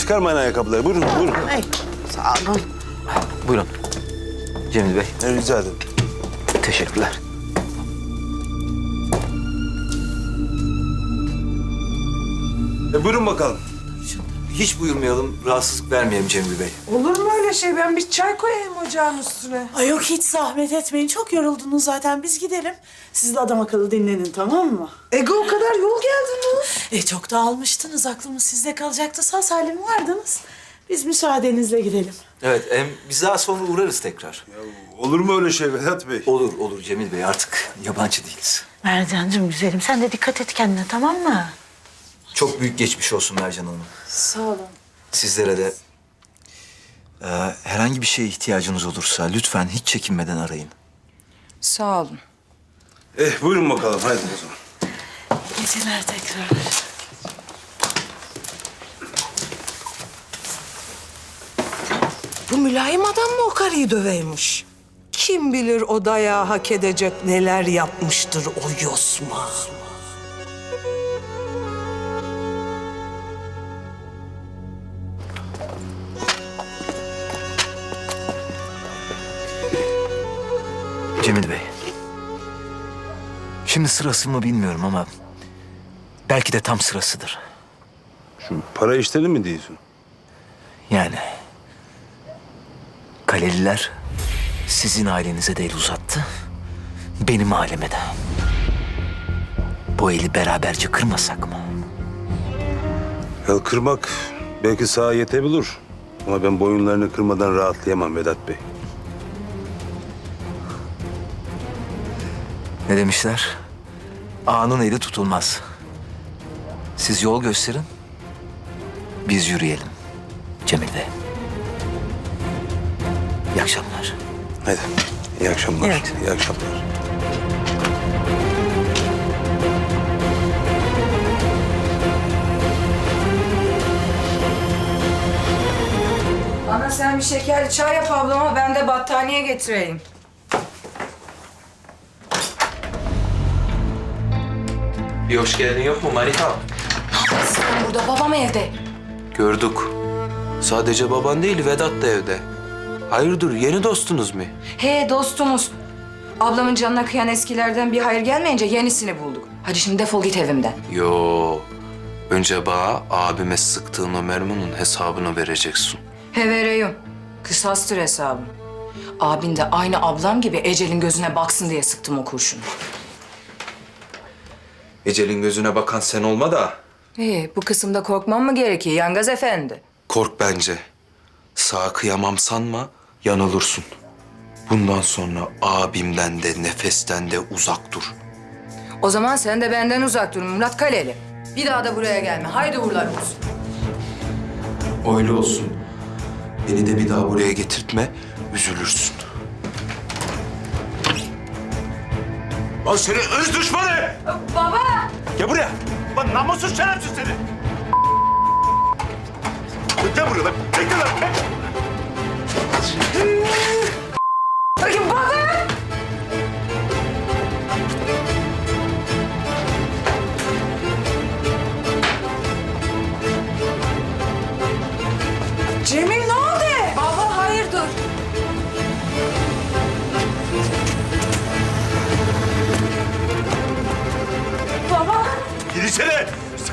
Çıkarmayın ayakkabıları. Buyurun, buyurun. Ay, sağ olun. Buyurun. Cemil Bey, rica ederim. teşekkürler. E, buyurun bakalım. Hiç buyurmayalım, rahatsızlık vermeyelim Cemil Bey. Olur mu öyle şey? Ben bir çay koyayım ocağın üstüne. Ay yok hiç zahmet etmeyin. Çok yoruldunuz zaten. Biz gidelim. Siz de adam akıllı dinlenin tamam mı? Ege o kadar yol geldiniz. E çok da almıştınız. Aklımız sizde kalacaktı. Sağ salim vardınız. Biz müsaadenizle gidelim. Evet, hem biz daha sonra uğrarız tekrar. Olur mu öyle şey Vedat Bey? Olur, olur Cemil Bey. Artık yabancı değiliz. Mercan'cığım güzelim. Sen de dikkat et kendine tamam mı? Çok büyük geçmiş olsun Mercan Hanım. Sağ olun. Sizlere de Ee, herhangi bir şeye ihtiyacınız olursa lütfen hiç çekinmeden arayın. Sağ olun. Eh, buyurun bakalım. Haydi o zaman. Geceler tekrar. Bu mülayim adam mı o karıyı döveymiş? Kim bilir o dayağı hak edecek neler yapmıştır o yosma. Cemil Bey. Şimdi sırası mı bilmiyorum ama belki de tam sırasıdır. Şu para işleri mi diyorsun? Yani Kaleliler sizin ailenize de el uzattı. Benim aileme de. Bu eli beraberce kırmasak mı? El kırmak belki sağa yetebilir. Ama ben boyunlarını kırmadan rahatlayamam Vedat Bey. Ne demişler? Ağanın eli tutulmaz. Siz yol gösterin. Biz yürüyelim. Cemil Bey. İyi akşamlar. Hadi. İyi akşamlar. İyi akşamlar. İyi akşamlar. Ana sen bir şekerli çay yap ablama ben de battaniye getireyim. Bir hoş geldin yok mu Marika? Sen burada babam evde. Gördük. Sadece baban değil Vedat da evde. Hayırdır yeni dostunuz mu? He dostumuz. Ablamın canına kıyan eskilerden bir hayır gelmeyince yenisini bulduk. Hadi şimdi defol git evimden. Yo. Önce bana abime sıktığın o mermunun hesabını vereceksin. He vereyim. Kısastır hesabım. Abin de aynı ablam gibi Ecel'in gözüne baksın diye sıktım o kurşunu. Ecelin gözüne bakan sen olma da Ee, bu kısımda korkmam mı gerekiyor Yangaz Efendi? kork bence. Sağ kıyamam sanma yanılırsın. Bundan sonra abimden de nefesten de uzak dur. O zaman sen de benden uzak dur Murat Kaleli. Bir daha da buraya gelme. Haydi uğurlar olsun. Öyle olsun. Beni de bir daha buraya getirtme, üzülürsün. Lan seni ırz düşmanı! Baba! Gel buraya! Lan namussuz şerefsiz seni! Gel buraya lan! Bekle lan! Bekle! Ay, Baba!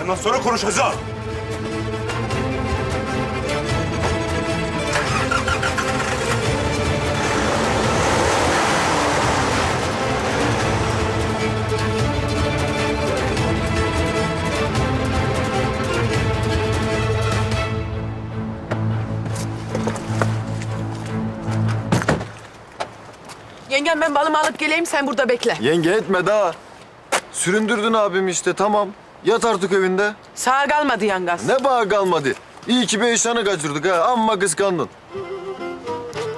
Senden sonra konuşacağız. Yengem ben balımı alıp geleyim sen burada bekle. Yenge etme daha. Süründürdün abim işte tamam. Yat artık evinde. Sağa kalmadı yangaz. Ne bağ kalmadı. İyi ki beş tane kaçırdık ha. Amma kıskandın.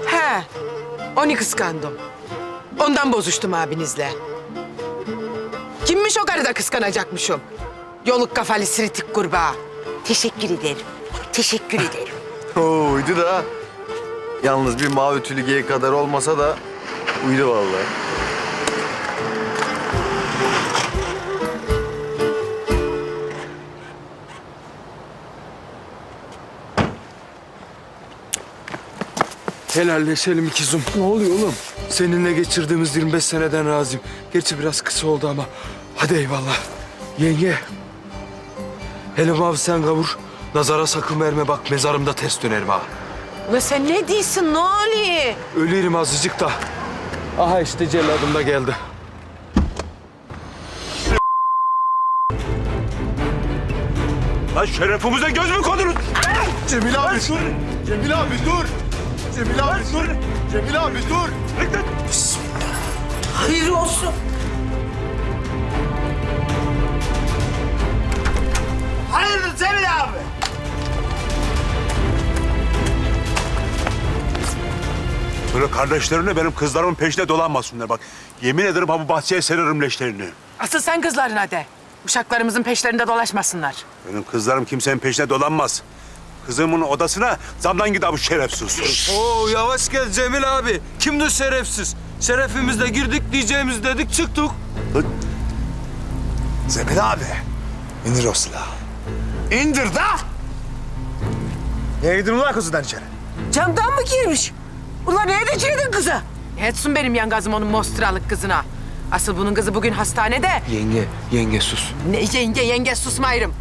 He. Onu kıskandım. Ondan bozuştum abinizle. Kimmiş o karı da kıskanacakmışım? Yoluk kafalı siritik kurbağa. Teşekkür ederim. Teşekkür ederim. Oo, uydu da. Yalnız bir mavi tülü kadar olmasa da uydu vallahi. Helalleşelim ikizim. Ne oluyor oğlum? Seninle geçirdiğimiz 25 seneden razıyım. Gerçi biraz kısa oldu ama. Hadi eyvallah. Yenge. Hele abi sen kavur. Nazara sakın verme bak mezarımda ters dönerim ha. Ulan sen ne diyorsun? Ne oluyor? Ölürüm azıcık da. Aha işte celladım da geldi. Lan şerefimize göz mü koydunuz? Cemil abi dur. Cemil abi dur. Cemil abi dur. Cemil abi dur. Hayır olsun. Hayırdır Cemil abi? Böyle kardeşlerine benim kızlarımın peşine dolanmasınlar bak. Yemin ederim ha bu bahçeye seririm leşlerini. Asıl sen kızlarına de. Uşaklarımızın peşlerinde dolaşmasınlar. Benim kızlarım kimsenin peşine dolanmaz. Kızımın odasına zamdan gider bu şerefsiz. Oo yavaş gel Cemil abi. Kimdir şerefsiz? Şerefimizle girdik diyeceğimiz dedik çıktık. Cemil abi. İndir o silahı. İndir da! Niye girdin ulan kızından içeri? Camdan mı girmiş? Ulan ne edeceydin kıza? Ne etsin benim yangazım onun mostralık kızına? Asıl bunun kızı bugün hastanede. Yenge, yenge sus. Ne yenge yenge susmayırım.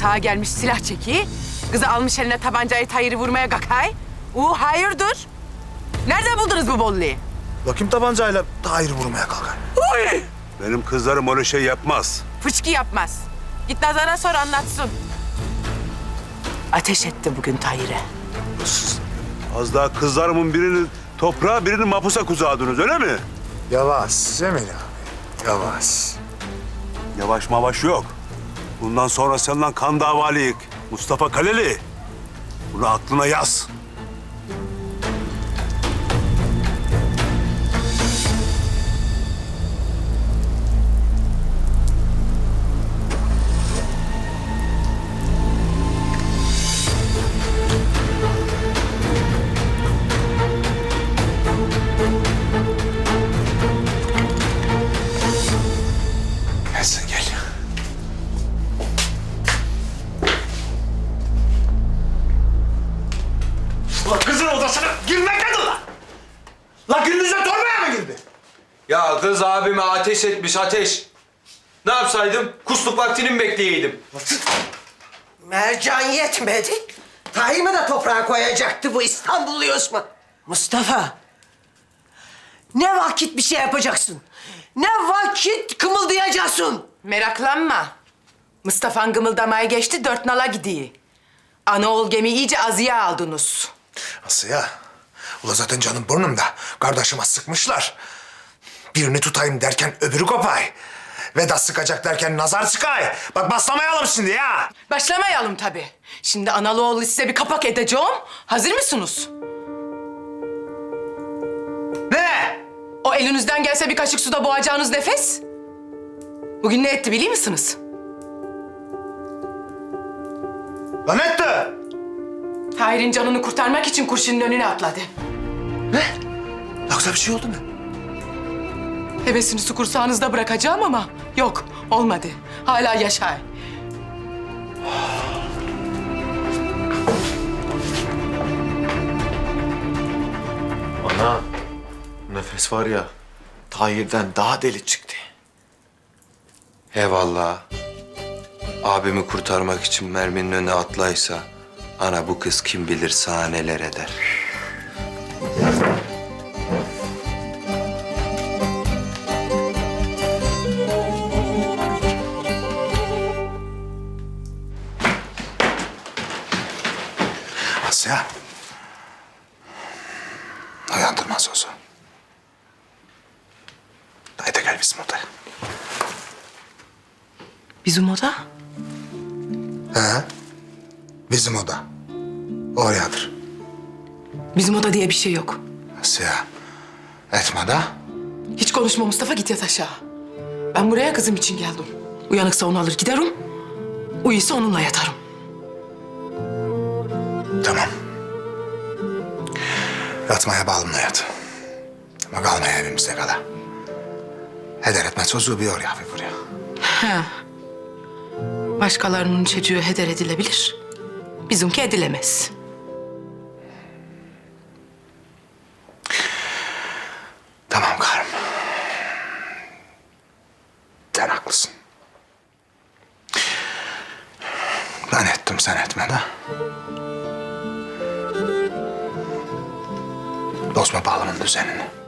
Sağa gelmiş silah çeki. Kızı almış eline tabancayı tayırı vurmaya kakay. U hayırdır? Nerede buldunuz bu bolluğu? Bakayım tabancayla Tahir vurmaya kalkar. Benim kızlarım öyle şey yapmaz. Fıçkı yapmaz. Git Nazar'a sor anlatsın. Ateş etti bugün Tahir'e. Az daha kızlarımın birini toprağa birini mapusa kuzadınız öyle mi? Yavaş Cemil abi. Yavaş. Yavaş mavaş yok. Bundan sonra senden kan davalıyık. Mustafa Kaleli. Bunu aklına yaz. Ulan kızın odasına girmek nedir lan? Lan gündüzde torbaya mı girdi? Ya kız abime ateş etmiş ateş. Ne yapsaydım? Kusluk vaktini mi bekleyeydim? Mercan yetmedi. Tahir'imi de toprağa koyacaktı bu İstanbullu Osman. Mustafa. Ne vakit bir şey yapacaksın? Ne vakit kımıldayacaksın? Meraklanma. Mustafa'nın gımıldamaya geçti dört nala gidiyor. Ana ol gemi iyice azıya aldınız. Asya. Ula zaten canım burnumda. Kardeşime sıkmışlar. Birini tutayım derken öbürü kopay. Vedat sıkacak derken nazar çıkay. Bak baslamayalım şimdi ya. Başlamayalım tabii. Şimdi analı oğlu size bir kapak edeceğim. Hazır mısınız? Ne? O elinizden gelse bir kaşık suda boğacağınız nefes. Bugün ne etti biliyor musunuz? Lan etti. Tahir'in canını kurtarmak için kurşunun önüne atladı. Yoksa bir şey oldu mu? Hevesini su kursağınızda bırakacağım ama yok olmadı. Hala yaşay. Ana. Nefes var ya. Tahir'den daha deli çıktı. Eyvallah. Abimi kurtarmak için merminin önüne atlaysa... ...ana bu kız kim bilir sana neler eder. Asya. Uyandırmaz olsun. Haydi gel bizim odaya. Bizim oda? He? Bizim oda. Oradadır. Bizim oda diye bir şey yok. Asya. Etme da. Hiç konuşma Mustafa git yat aşağı. Ben buraya kızım için geldim. Uyanıksa onu alır giderim. Uyuyorsa onunla yatarım. Tamam. Yatmaya bağımlı yat. Ama kalmaya evimizde kala. Heder etmez çocuğu bir oraya bir buraya. He. Başkalarının çocuğu heder edilebilir. Bizimki edilemez. Tamam karım. Sen haklısın. Ben ettim sen etme de. Bozma bağlamın düzenini.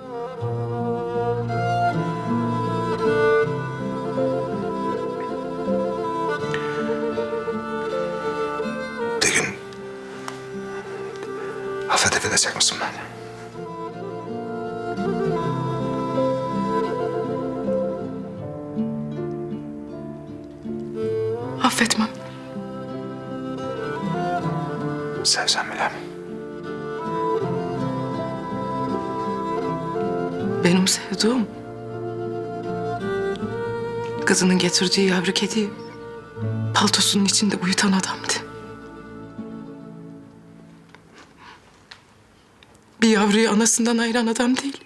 Affedebilecek misin beni? Affetmem. Sevsem bile. Benim sevduğum kızının getirdiği yavru kediyi paltosunun içinde uyutan adamdı. Bir yavruyu anasından ayıran adam değil.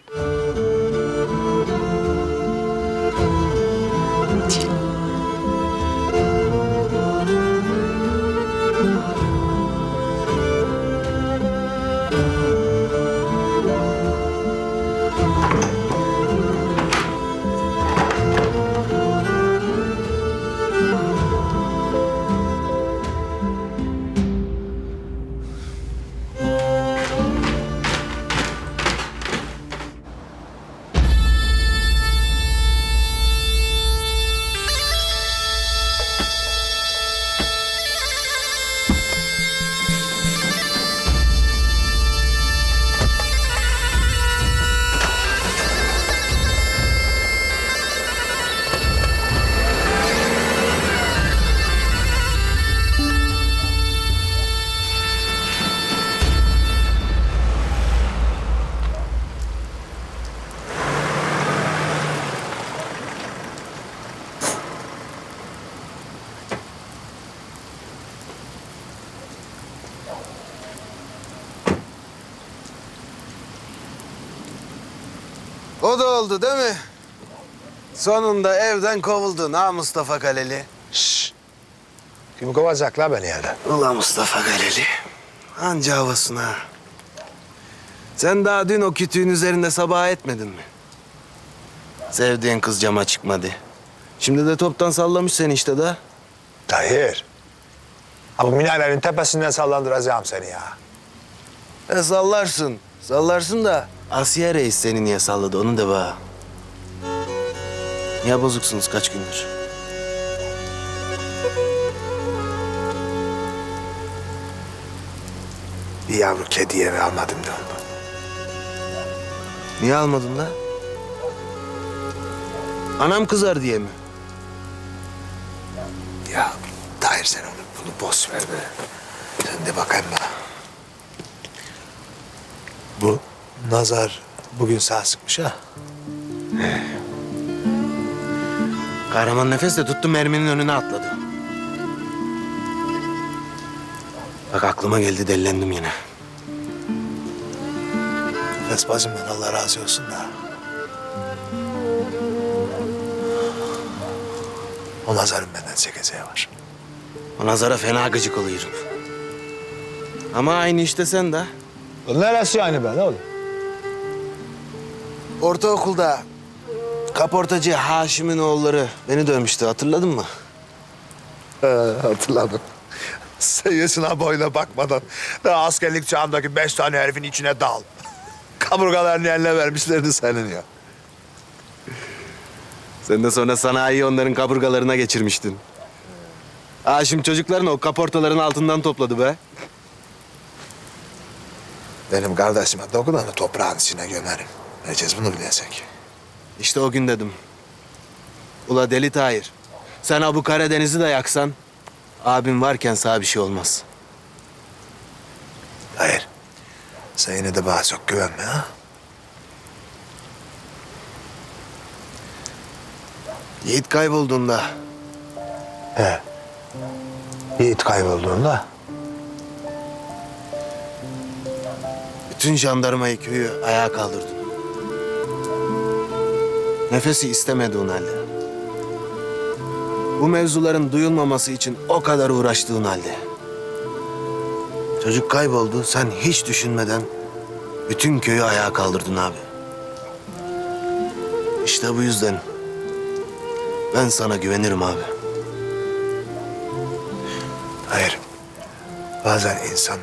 O da oldu değil mi? Sonunda evden kovuldun ha Mustafa Kaleli. Kim kovacak la beni yerden? Ula Mustafa Kaleli. Anca havasına. Sen daha dün o kütüğün üzerinde sabah etmedin mi? Sevdiğin kız cama çıkmadı. Şimdi de toptan sallamış seni işte da. Tahir. Bu minarenin tepesinden sallandıracağım seni ya. E sallarsın. Sallarsın da Asiye Reis seni niye salladı onu da bana. Niye bozuksunuz kaç gündür? Bir yavru kedi eve almadım da ondan. Niye almadın da? Anam kızar diye mi? Ya Tahir sen onu bunu boş ver be. Sen de bakayım bana. Bu nazar bugün sağ sıkmış ha. Kahraman nefes de tuttu merminin önüne atladı. Bak aklıma geldi delilendim yine. Nefes bacımdan Allah razı olsun da. O nazarın benden çekeceği var. O nazara fena gıcık oluyorum. Ama aynı işte sen de. Neresi yani ben oğlum? Ortaokulda kaportacı Haşim'in oğulları beni dövmüştü hatırladın mı? hatırladım. Seviyesine boyuna bakmadan daha askerlik çağındaki beş tane herifin içine dal. Kaburgalarını eline vermişlerdi senin ya. Sen de sonra sanayiyi onların kaburgalarına geçirmiştin. Haşim çocuklarını o kaportaların altından topladı be. Benim kardeşime dokunanı toprağın içine gömerim. Herkes bunu bilecek. İşte o gün dedim. Ula deli Tahir. Sen bu Karadeniz'i de yaksan... ...abim varken sağ bir şey olmaz. Hayır. Sen yine de bana çok güvenme ha. Yiğit kaybolduğunda He. Yiğit kaybolduğunda bütün jandarmayı köyü ayağa kaldırdın. Nefesi istemediğin halde. Bu mevzuların duyulmaması için o kadar uğraştığın halde. Çocuk kayboldu, sen hiç düşünmeden bütün köyü ayağa kaldırdın abi. İşte bu yüzden ben sana güvenirim abi. hayır. Bazen insan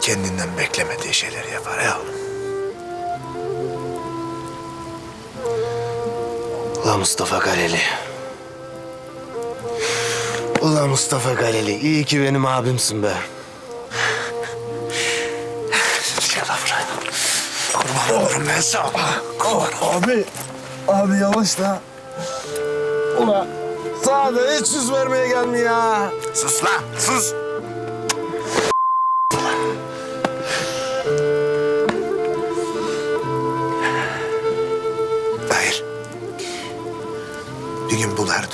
kendinden beklemediği şeyleri yapar ya oğlum. Ulan Mustafa Kaleli. Ulan Mustafa Kaleli. iyi ki benim abimsin be. Kurban olurum ben sana. Kurban Abi, abi yavaş da. Ula sana da hiç yüz vermeye gelmiyor ya. Sus lan, sus.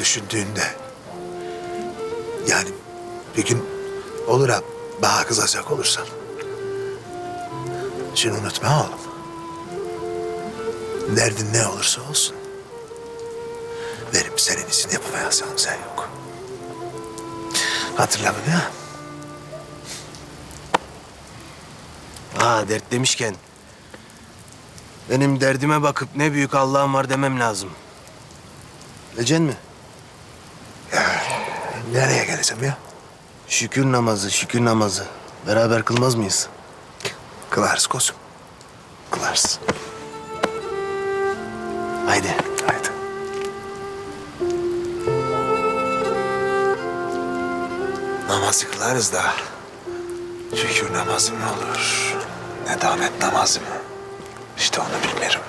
Düşündüğünde... Yani bir gün olur ha bana kızacak olursan... Şunu unutma oğlum. Derdin ne olursa olsun... Benim senin için yapamayacağım sen yok. Hatırla bunu ha. Ha dert demişken. Benim derdime bakıp ne büyük Allah'ım var demem lazım. Bileceksin mi? Nereye geleceğim ya? Şükür namazı, şükür namazı. Beraber kılmaz mıyız? Kılarız kozum. Kılarız. Haydi. Haydi. Namazı kılarız da şükür namazı mı olur? Ne damet namazı mı? İşte onu bilmiyorum.